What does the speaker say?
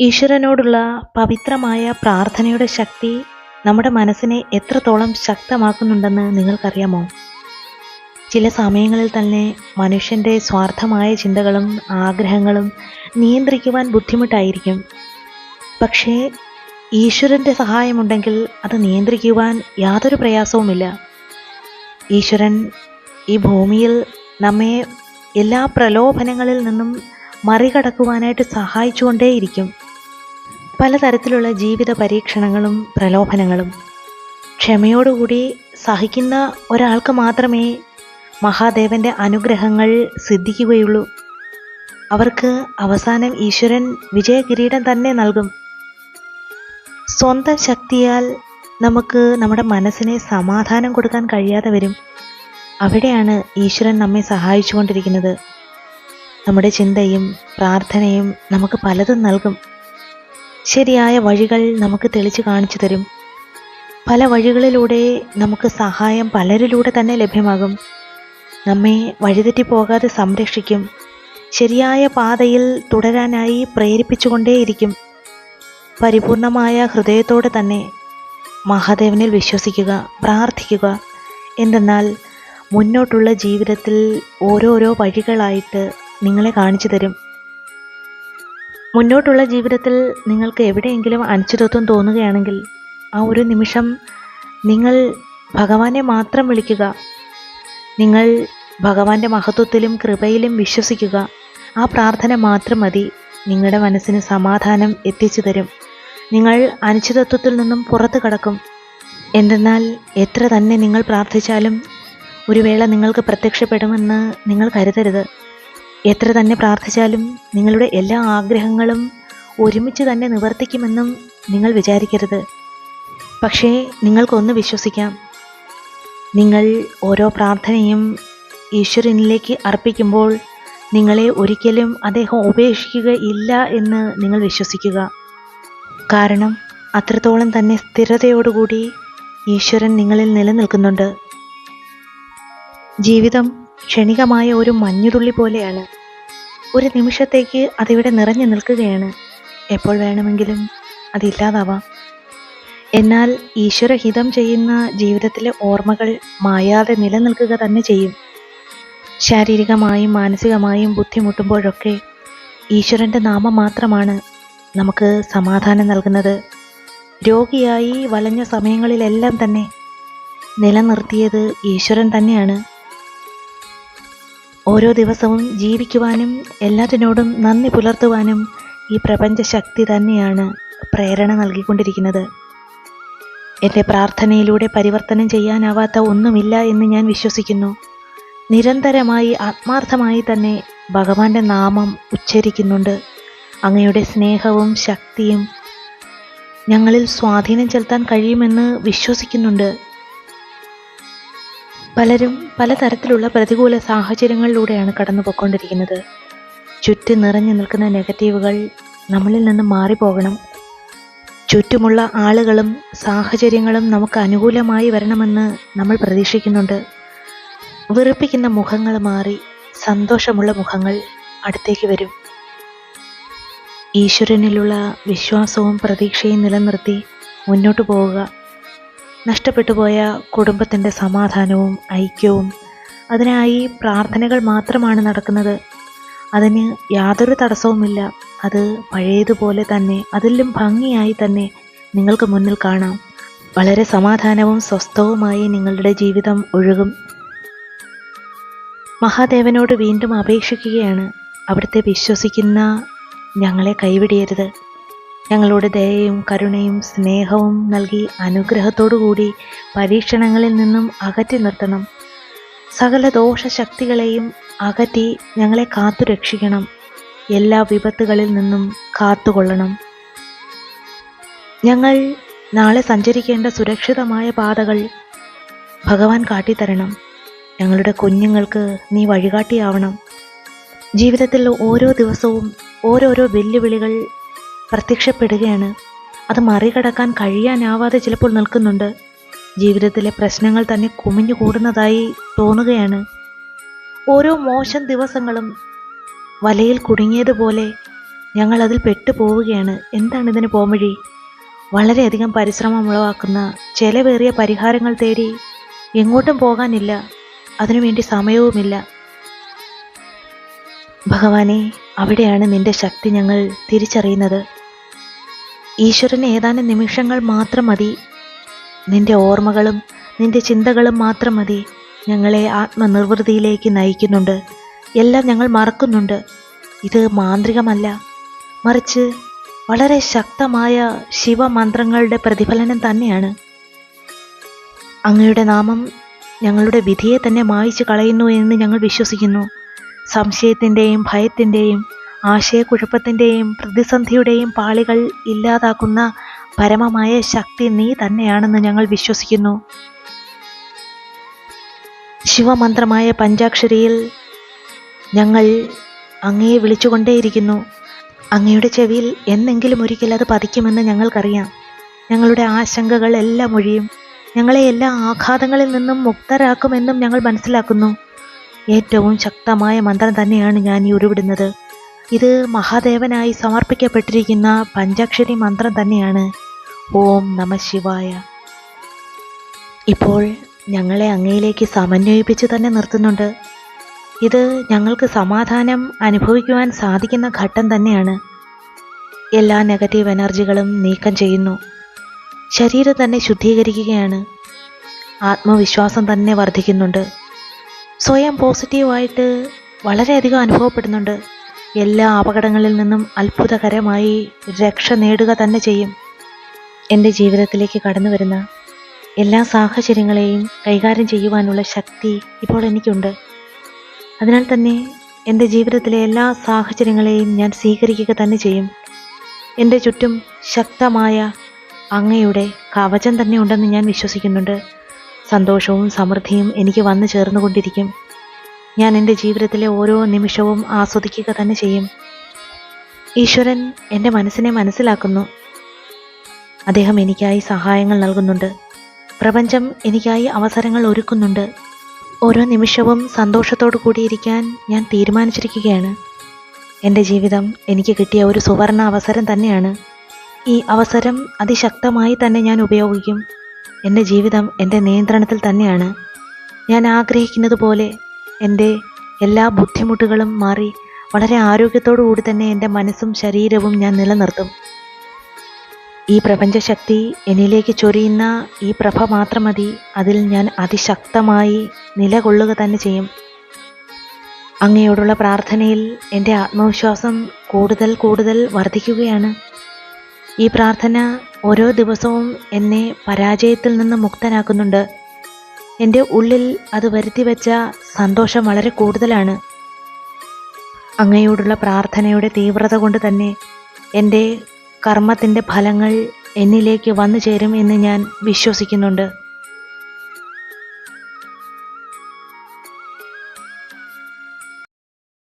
ഈശ്വരനോടുള്ള പവിത്രമായ പ്രാർത്ഥനയുടെ ശക്തി നമ്മുടെ മനസ്സിനെ എത്രത്തോളം ശക്തമാക്കുന്നുണ്ടെന്ന് നിങ്ങൾക്കറിയാമോ? ചില സമയങ്ങളിൽ തന്നെ മനുഷ്യന്റെ സ്വാർത്ഥമായ ചിന്തകളും ആഗ്രഹങ്ങളും നിയന്ത്രിക്കുവാൻ ബുദ്ധിമുട്ടായിരിക്കും. പക്ഷേ ഈശ്വരന്റെ സഹായമുണ്ടെങ്കിൽ അത് നിയന്ത്രിക്കുവാൻ യാതൊരു പ്രയാസവുമില്ല. ഈശ്വരൻ ഈ ഭൂമിയിൽ നമ്മെ എല്ലാ പ്രലോഭനങ്ങളിൽ നിന്നും മറികടക്കുവാനായിട്ട് സഹായിച്ചുകൊണ്ടേയിരിക്കും. പലതരത്തിലുള്ള ജീവിത പരീക്ഷണങ്ങളും പ്രലോഭനങ്ങളും. ക്ഷമയോടുകൂടി സഹിക്കുന്ന ഒരാൾക്ക് മാത്രമേ മഹാദേവന്റെ അനുഗ്രഹങ്ങൾ സിദ്ധിക്കുകയുള്ളൂ. അവർക്ക് അവസാനം ഈശ്വരൻ വിജയകിരീടം തന്നെ നൽകും. സ്വന്തം ശക്തിയാൽ നമുക്ക് നമ്മുടെ മനസ്സിനെ സമാധാനം കൊടുക്കാൻ കഴിയാതെ വരും. അവിടെയാണ് ഈശ്വരൻ നമ്മെ സഹായിച്ചുകൊണ്ടിരിക്കുന്നത്. നമ്മുടെ ചിന്തയും പ്രാർത്ഥനയും നമുക്ക് പലതും നൽകും. ശരിയായ വഴികൾ നമുക്ക് തെളിച്ചു കാണിച്ചു തരും. പല വഴികളിലൂടെ നമുക്ക് സഹായം പലരിലൂടെ തന്നെ ലഭ്യമാകും. നമ്മെ വഴിതെറ്റി പോകാതെ സംരക്ഷിക്കും. ശരിയായ പാതയിൽ തുടരാനായി പ്രേരിപ്പിച്ചുകൊണ്ടേയിരിക്കും. പരിപൂർണമായ ഹൃദയത്തോടെ തന്നെ മഹാദേവനിൽ വിശ്വസിക്കുക പ്രാർത്ഥിക്കുക. എന്തെന്നാൽ മുന്നോട്ടുള്ള ജീവിതത്തിൽ ഓരോരോ വഴികളായിട്ട് നിങ്ങളെ കാണിച്ചു തരും. മുന്നോട്ടുള്ള ജീവിതത്തിൽ നിങ്ങൾക്ക് എവിടെയെങ്കിലും അനിശ്ചിതത്വം തോന്നുകയാണെങ്കിൽ ആ ഒരു നിമിഷം നിങ്ങൾ ഭഗവാനെ മാത്രം വിളിക്കുക. നിങ്ങൾ ഭഗവാന്റെ മഹത്വത്തിലും കൃപയിലും വിശ്വസിക്കുക. ആ പ്രാർത്ഥന മാത്രം മതി. നിങ്ങളുടെ മനസ്സിന് സമാധാനം എത്തിച്ചു തരും. നിങ്ങൾ അനിശ്ചിതത്വത്തിൽ നിന്നും പുറത്തു കടക്കും. എന്തെന്നാൽ എത്ര തന്നെ നിങ്ങൾ പ്രാർത്ഥിച്ചാലും ഒരു വേള നിങ്ങൾക്ക് പ്രത്യക്ഷപ്പെടുമെന്ന് നിങ്ങൾ കരുതരുത്. എത്ര തന്നെ പ്രാർത്ഥിച്ചാലും നിങ്ങളുടെ എല്ലാ ആഗ്രഹങ്ങളും ഒരുമിച്ച് തന്നെ നിവർത്തിക്കുമെന്നും നിങ്ങൾ വിചാരിക്കരുത്. പക്ഷേ നിങ്ങൾക്കൊന്ന് വിശ്വസിക്കാം. നിങ്ങൾ ഓരോ പ്രാർത്ഥനയും ഈശ്വരനിലേക്ക് അർപ്പിക്കുമ്പോൾ നിങ്ങളെ ഒരിക്കലും അദ്ദേഹം ഉപേക്ഷിക്കുകയില്ല എന്ന് നിങ്ങൾ വിശ്വസിക്കുക. കാരണം അത്രത്തോളം തന്നെ സ്ഥിരതയോടുകൂടി ഈശ്വരൻ നിങ്ങളിൽ നിലനിൽക്കുന്നുണ്ട്. ജീവിതം ക്ഷണികമായ ഒരു മഞ്ഞുതുള്ളി പോലെയാണ്. ഒരു നിമിഷത്തേക്ക് അതിവിടെ നിറഞ്ഞു നിൽക്കുകയാണ്. എപ്പോൾ വേണമെങ്കിലും അതില്ലാതാവാം എന്നാൽ ഈശ്വരഹിതം ചെയ്യുന്ന ജീവിതത്തിലെ ഓർമ്മകൾ മായാതെ നിലനിൽക്കുക തന്നെ ചെയ്യും. ശാരീരികമായും മാനസികമായും ബുദ്ധിമുട്ടുമ്പോഴൊക്കെ ഈശ്വരന്റെ നാമം മാത്രമാണ് നമുക്ക് സമാധാനം നൽകുന്നത്. രോഗിയായി വലഞ്ഞ സമയങ്ങളിലെല്ലാം തന്നെ നിലനിർത്തിയത് ഈശ്വരൻ തന്നെയാണ്. ഓരോ ദിവസവും ജീവിക്കുവാനും എല്ലാത്തിനോടും നന്ദി പുലർത്തുവാനും ഈ പ്രപഞ്ച ശക്തി തന്നെയാണ് പ്രേരണ നൽകിക്കൊണ്ടിരിക്കുന്നത്. എന്റെ പ്രാർത്ഥനയിലൂടെ പരിവർത്തനം ചെയ്യാനാവാത്ത ഒന്നുമില്ല എന്ന് ഞാൻ വിശ്വസിക്കുന്നു. നിരന്തരമായി ആത്മാർത്ഥമായി തന്നെ ഭഗവാന്റെ നാമം ഉച്ചരിക്കുന്നുണ്ട്. അങ്ങയുടെ സ്നേഹവും ശക്തിയും ഞങ്ങളിൽ സ്വാധീനം ചെലുത്താൻ കഴിയുമെന്ന് വിശ്വസിക്കുന്നുണ്ട്. പലരും പലതരത്തിലുള്ള പ്രതികൂല സാഹചര്യങ്ങളിലൂടെയാണ് കടന്നു പോയിക്കൊണ്ടിരിക്കുന്നത് ചുറ്റും നിറഞ്ഞു നിൽക്കുന്ന നെഗറ്റീവുകൾ നമ്മളിൽ നിന്ന് മാറിപ്പോകണം. ചുറ്റുമുള്ള ആളുകളും സാഹചര്യങ്ങളും നമുക്ക് അനുകൂലമായി വരണമെന്ന് നമ്മൾ പ്രതീക്ഷിക്കുന്നുണ്ട്. വെറുപ്പിക്കുന്ന മുഖങ്ങൾ മാറി സന്തോഷമുള്ള മുഖങ്ങൾ അടുത്തേക്ക് വരും. ഈശ്വരനിലുള്ള വിശ്വാസവും പ്രതീക്ഷയും നിലനിർത്തി മുന്നോട്ട് പോവുക. നഷ്ടപ്പെട്ടു പോയ കുടുംബത്തിന്റെ സമാധാനവും ഐക്യവും. അതിനായി പ്രാർത്ഥനകൾ മാത്രമാണ് നടക്കുന്നത്. അതിന് യാതൊരു തടസ്സവുമില്ല. അത് പഴയതുപോലെ തന്നെ അതിലും ഭംഗിയായി തന്നെ നിങ്ങൾക്ക് മുന്നിൽ കാണാം. വളരെ സമാധാനവും സ്വസ്ഥവുമായി നിങ്ങളുടെ ജീവിതം ഒഴുകും. മഹാദേവനോട് വീണ്ടും അപേക്ഷിക്കുകയാണ്. അവിടുത്തെ വിശ്വസിക്കുന്ന ഞങ്ങളെ കൈവിടിയരുത്. ഞങ്ങളോട് ദയയും കരുണയും സ്നേഹവും നൽകി അനുഗ്രഹത്തോടുകൂടി പരീക്ഷണങ്ങളിൽ നിന്നും അകറ്റി നിർത്തണം. സകല ദോഷശക്തികളെയും അകറ്റി ഞങ്ങളെ കാത്തു രക്ഷിക്കണം. എല്ലാ വിപത്തുകളിൽ നിന്നും കാത്തുകൊള്ളണം. ഞങ്ങൾ നാളെ സഞ്ചരിക്കേണ്ട സുരക്ഷിതമായ പാതകൾ ഭഗവാൻ കാട്ടിത്തരണം. ഞങ്ങളുടെ കുഞ്ഞുങ്ങൾക്ക് നീ വഴികാട്ടിയാവണം. ജീവിതത്തിൽ ഓരോ ദിവസവും ഓരോരോ വെല്ലുവിളികൾ പ്രത്യക്ഷപ്പെടുകയാണ്. അത് മറികടക്കാൻ കഴിയാനാവാതെ ചിലപ്പോൾ നിൽക്കുന്നുണ്ട്. ജീവിതത്തിലെ പ്രശ്നങ്ങൾ തന്നെ കുമിഞ്ഞു കൂടുന്നതായി തോന്നുകയാണ്. ഓരോ മോശം ദിവസങ്ങളും വലയിൽ കുടുങ്ങിയതുപോലെ ഞങ്ങൾ അതിൽ പെട്ടുപോവുകയാണ്. എന്താണ് ഇതിന് പോംവഴി? വളരെയധികം പരിശ്രമം ഉളവാക്കുന്ന ചെലവേറിയ പരിഹാരങ്ങൾ തേടി എങ്ങോട്ടും പോകാനില്ല. അതിനുവേണ്ടി സമയവുമില്ല. ഭഗവാനെ അവിടെയാണ് നിന്റെ ശക്തി ഞങ്ങൾ തിരിച്ചറിയുന്നത്. ഈശ്വരന് ഏതാനും നിമിഷങ്ങൾ മാത്രം മതി. നിന്റെ ഓർമ്മകളും നിന്റെ ചിന്തകളും മാത്രം മതി. ഞങ്ങളെ ആത്മനിർവൃതിയിലേക്ക് നയിക്കുന്നുണ്ട്. എല്ലാം ഞങ്ങൾ മറക്കുന്നുണ്ട്. ഇത് മാന്ത്രികമല്ല. മറിച്ച് വളരെ ശക്തമായ ശിവമന്ത്രങ്ങളുടെ പ്രതിഫലനം തന്നെയാണ്. അങ്ങയുടെ നാമം ഞങ്ങളുടെ വിധിയെ തന്നെ മായിച്ചു കളയുന്നു എന്ന് ഞങ്ങൾ വിശ്വസിക്കുന്നു. സംശയത്തിന്റെയും ഭയത്തിന്റെയും ആശയക്കുഴപ്പത്തിന്റെയും പ്രതിസന്ധിയുടെയും പാളികൾ ഇല്ലാതാക്കുന്ന പരമമായ ശക്തി നീ തന്നെയാണെന്ന് ഞങ്ങൾ വിശ്വസിക്കുന്നു. ശിവമന്ത്രമായ പഞ്ചാക്ഷരിയിൽ ഞങ്ങൾ അങ്ങയെ വിളിച്ചുകൊണ്ടേയിരിക്കുന്നു. അങ്ങയുടെ ചെവിയിൽ എന്നെങ്കിലും ഒരിക്കൽ അത് പതിക്കുമെന്ന് ഞങ്ങൾക്കറിയാം. ഞങ്ങളുടെ ആശങ്കകൾ എല്ലാം ഒഴിയും. ഞങ്ങളെ എല്ലാ ആഘാതങ്ങളിൽ നിന്നും മുക്തരാക്കുമെന്നും ഞങ്ങൾ മനസ്സിലാക്കുന്നു. ഏറ്റവും ശക്തമായ മന്ത്രം തന്നെയാണ് ഞാൻ ഈ ഉരുവിടുന്നത്. ഇത് മഹാദേവനായി സമർപ്പിക്കപ്പെട്ടിരിക്കുന്ന പഞ്ചാക്ഷരി മന്ത്രം തന്നെയാണ്. ഓം നമ ശിവായ. ഇപ്പോൾ ഞങ്ങളെ അങ്ങയിലേക്ക് സമന്വയിപ്പിച്ച് തന്നെ നിർത്തുന്നുണ്ട്. ഇത് ഞങ്ങൾക്ക് സമാധാനം അനുഭവിക്കുവാൻ സാധിക്കുന്ന ഘട്ടം തന്നെയാണ്. എല്ലാ നെഗറ്റീവ് എനർജികളും നീക്കം ചെയ്യുന്നു. ശരീരം തന്നെ ശുദ്ധീകരിക്കുകയാണ്. ആത്മവിശ്വാസം തന്നെ വർദ്ധിക്കുന്നുണ്ട്. സ്വയം പോസിറ്റീവായിട്ട് വളരെയധികം അനുഭവപ്പെടുന്നുണ്ട്. എല്ലാ അപകടങ്ങളിൽ നിന്നും അത്ഭുതകരമായി രക്ഷ നേടുക തന്നെ ചെയ്യും. എന്റെ ജീവിതത്തിലേക്ക് കടന്നു വരുന്ന എല്ലാ സാഹചര്യങ്ങളെയും കൈകാര്യം ചെയ്യുവാനുള്ള ശക്തി ഇപ്പോൾ എനിക്കുണ്ട്. അതിനാൽ തന്നെ എന്റെ ജീവിതത്തിലെ എല്ലാ സാഹചര്യങ്ങളെയും ഞാൻ സ്വീകരിക്കുക തന്നെ ചെയ്യും. എന്റെ ചുറ്റും ശക്തമായ അങ്ങയുടെ കവചം തന്നെ ഉണ്ടെന്ന് ഞാൻ വിശ്വസിക്കുന്നുണ്ട്. സന്തോഷവും സമൃദ്ധിയും എനിക്ക് വന്നു ചേർന്നുകൊണ്ടിരിക്കും. ഞാൻ എന്റെ ജീവിതത്തിലെ ഓരോ നിമിഷവും ആസ്വദിക്കുക തന്നെ ചെയ്യും. ഈശ്വരൻ എന്റെ മനസ്സിനെ മനസ്സിലാക്കുന്നു. അദ്ദേഹം എനിക്കായി സഹായങ്ങൾ നൽകുന്നുണ്ട്. പ്രപഞ്ചം എനിക്കായി അവസരങ്ങൾ ഒരുക്കുന്നുണ്ട്. ഓരോ നിമിഷവും സന്തോഷത്തോടു കൂടിയിരിക്കാൻ ഞാൻ തീരുമാനിച്ചിരിക്കുകയാണ്. എന്റെ ജീവിതം എനിക്ക് കിട്ടിയ ഒരു സുവർണ അവസരം തന്നെയാണ്. ഈ അവസരം അതിശക്തമായി തന്നെ ഞാൻ ഉപയോഗിക്കും. എന്റെ ജീവിതം എന്റെ നിയന്ത്രണത്തിൽ തന്നെയാണ്. ഞാൻ ആഗ്രഹിക്കുന്നത് പോലെ എന്റെ എല്ലാ ബുദ്ധിമുട്ടുകളും മാറി വളരെ ആരോഗ്യത്തോടു കൂടി തന്നെ എന്റെ മനസ്സും ശരീരവും ഞാൻ നിലനിർത്തും. ഈ പ്രപഞ്ചശക്തി എന്നിലേക്ക് ചൊരിയുന്ന ഈ പ്രഭ മാത്രം മതി. അതിൽ ഞാൻ അതിശക്തമായി നിലകൊള്ളുക തന്നെ ചെയ്യും. അങ്ങയോടുള്ള പ്രാർത്ഥനയിൽ എന്റെ ആത്മവിശ്വാസം കൂടുതൽ കൂടുതൽ വർദ്ധിക്കുകയാണ്. ഈ പ്രാർത്ഥന ഓരോ ദിവസവും എന്നെ പരാജയത്തിൽ നിന്ന് മുക്തനാക്കുന്നുണ്ട്. എന്റെ ഉള്ളിൽ അത് വരുത്തി വെച്ച സന്തോഷം വളരെ കൂടുതലാണ്. അങ്ങയോടുള്ള പ്രാർത്ഥനയുടെ തീവ്രത കൊണ്ട് തന്നെ എന്റെ കർമ്മത്തിന്റെ ഫലങ്ങൾ എന്നിലേക്ക് വന്നു ചേരും എന്ന് ഞാൻ വിശ്വസിക്കുന്നുണ്ട്.